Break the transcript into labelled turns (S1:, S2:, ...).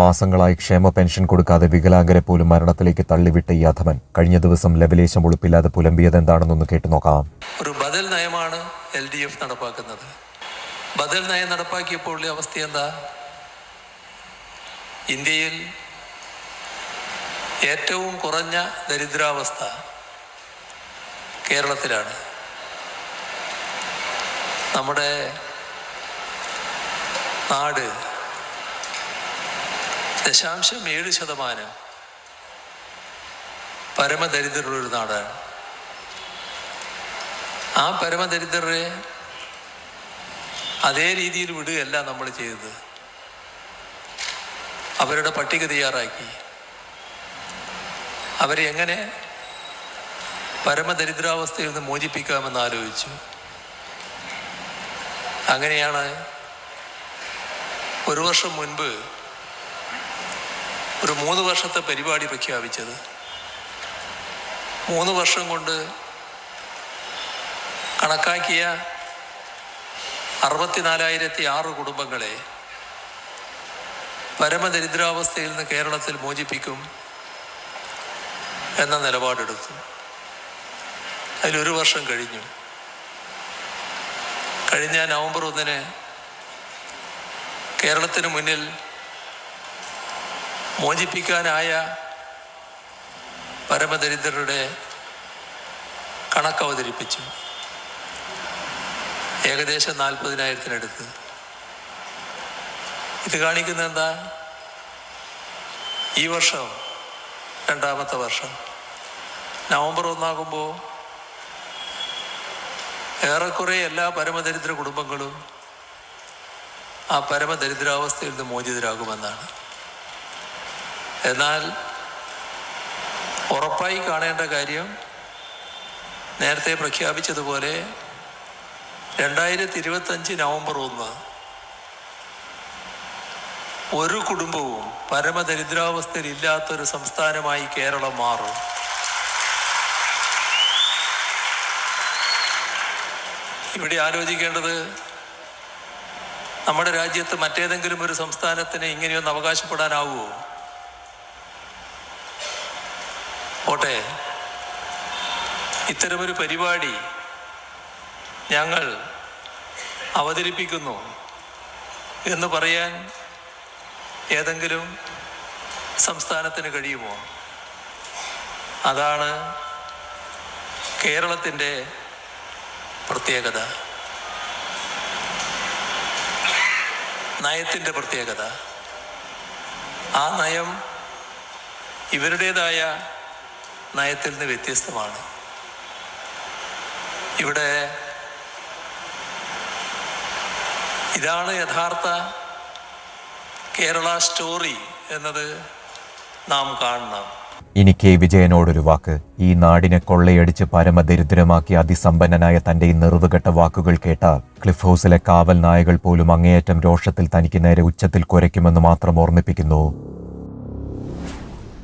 S1: മാസങ്ങളായി ക്ഷേമ പെൻഷൻ കൊടുക്കാതെ വികലാംഗരെ പോലും മരണത്തിലേക്ക് തള്ളിവിട്ട അധമൻ കഴിഞ്ഞ ദിവസം ലവലേശം ഒളിപ്പില്ലാതെ പുലമ്പിയതെന്താണെന്നൊന്ന് കേട്ടു നോക്കാം.
S2: ഒരു ബദൽ നയമാണ് എൽ ഡി എഫ് നടപ്പാക്കുന്നത്. ബദൽ നയം നടപ്പാക്കിയപ്പോൾ അവസ്ഥ എന്താ? ഇന്ത്യയിൽ ഏറ്റവും കുറഞ്ഞ ദരിദ്രാവസ്ഥ കേരളത്തിലാണ്. നമ്മുടെ നാട് ദശാംശം ഏഴ് ശതമാനം പരമദരിദ്രരുള്ളൊരു നാടാണ് ആ പരമദരിദ്രരെ അതേ രീതിയിൽ വിടുകയല്ല നമ്മൾ ചെയ്തത്. അവരുടെ പട്ടിക തയ്യാറാക്കി. അവരെ എങ്ങനെ പരമദരിദ്രാവസ്ഥയിൽ നിന്ന് മോചിപ്പിക്കാമെന്ന് ആലോചിച്ചു. അങ്ങനെയാണ് ഒരു വർഷം മുൻപ് ഒരു മൂന്ന് വർഷത്തെ പരിപാടി പ്രഖ്യാപിച്ചത്. മൂന്ന് വർഷം കൊണ്ട് കണക്കാക്കിയ അറുപത്തിനാലായിരത്തി ആറ് കുടുംബങ്ങളെ പരമദരിദ്രാവസ്ഥയിൽ നിന്ന് കേരളത്തിൽ മോചിപ്പിക്കും എന്ന നിലപാടെടുത്തു. അതിലൊരു വർഷം കഴിഞ്ഞു. കഴിഞ്ഞ നവംബർ ഒന്നിന് കേരളത്തിന് മുന്നിൽ മോചിപ്പിക്കാനായ പരമദരിദ്രരുടെ കണക്ക് അവതരിപ്പിച്ചു ഏകദേശം നാൽപ്പതിനായിരത്തിനടുത്ത്. ഇത് കാണിക്കുന്ന എന്താ? ഈ വർഷം രണ്ടാമത്തെ വർഷം. നവംബർ ഒന്നാകുമ്പോൾ ഏറെക്കുറെ എല്ലാ പരമദരിദ്ര കുടുംബങ്ങളും ആ പരമദരിദ്രാവസ്ഥയിൽ നിന്ന് മോചിതരാകുമെന്നാണ്. എന്നാൽ ഉറപ്പായി കാണേണ്ട കാര്യം നേരത്തെ പ്രഖ്യാപിച്ചതുപോലെ രണ്ടായിരത്തി ഇരുപത്തഞ്ച് നവംബർ ഒന്ന് ഒരു കുടുംബവും പരമദരിദ്രാവസ്ഥയിലില്ലാത്തൊരു സംസ്ഥാനമായി കേരളം മാറും. ഇവിടെ ആലോചിക്കേണ്ടത് നമ്മുടെ രാജ്യത്ത് മറ്റേതെങ്കിലും ഒരു സംസ്ഥാനത്തിന് ഇങ്ങനെയൊന്ന് അവകാശപ്പെടാനാവുമോ? പോട്ടെ. ഇത്തരമൊരു പരിപാടി ഞങ്ങൾ അവതരിപ്പിക്കുന്നു എന്ന് പറയാൻ ഏതെങ്കിലും സംസ്ഥാനത്തിന് കഴിയുമോ? അതാണ് കേരളത്തിന്റെ പ്രത്യേകത. നയത്തിന്റെ പ്രത്യേകത. ആ നയം ഇവരുടേതായ നയത്തിൽ നിന്ന് വ്യത്യസ്തമാണ്. ഇവിടെ ഇതാണ് യഥാർത്ഥ കേരള സ്റ്റോറി എന്നത് നാം കാണണം.
S1: ഇനി കെ വിജയനോടൊരു വാക്ക്. ഈ നാടിനെ കൊള്ളയടിച്ച് പരമദരിദ്രമാക്കി അതിസമ്പന്നനായ തന്റെ ഈ നിറവുകെട്ട വാക്കുകൾ കേട്ടാൽ ക്ലിഫ് ഹൗസിലെ കാവൽ നായകൾ പോലും അങ്ങേയറ്റം രോഷത്തിൽ തനിക്ക് നേരെ ഉച്ചത്തിൽ കുരയ്ക്കുമെന്ന് മാത്രം ഓർമ്മിപ്പിക്കുന്നു.